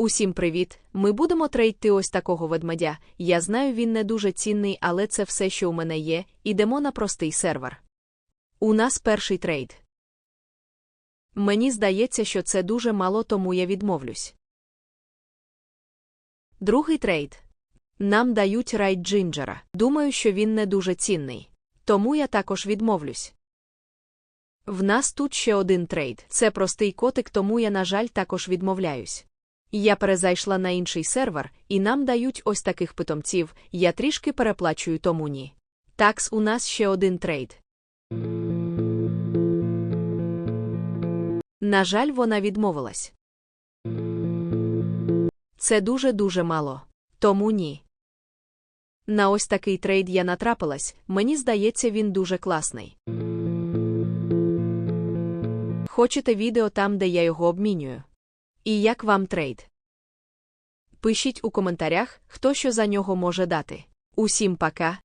Усім привіт! Ми будемо трейдти ось такого ведмедя. Я знаю, він не дуже цінний, але це все, що у мене є. Ідемо на простий сервер. У нас перший трейд. Мені здається, що це дуже мало, тому я відмовлюсь. Другий трейд. Нам дають райд Джинджера. Думаю, що він не дуже цінний. Тому я також відмовлюсь. В нас тут ще один трейд. Це простий котик, тому я, на жаль, також відмовляюсь. Я перезайшла на інший сервер, і нам дають ось таких питомців, я трішки переплачую тому ні. Такс, у нас ще один трейд. На жаль, вона відмовилась. Це дуже-дуже мало. Тому ні. На ось такий трейд я натрапилась, мені здається, він дуже класний. Хочете відео там, де я його обмінюю? І як вам трейд? Пишіть у коментарях, хто що за нього може дати. Усім пока,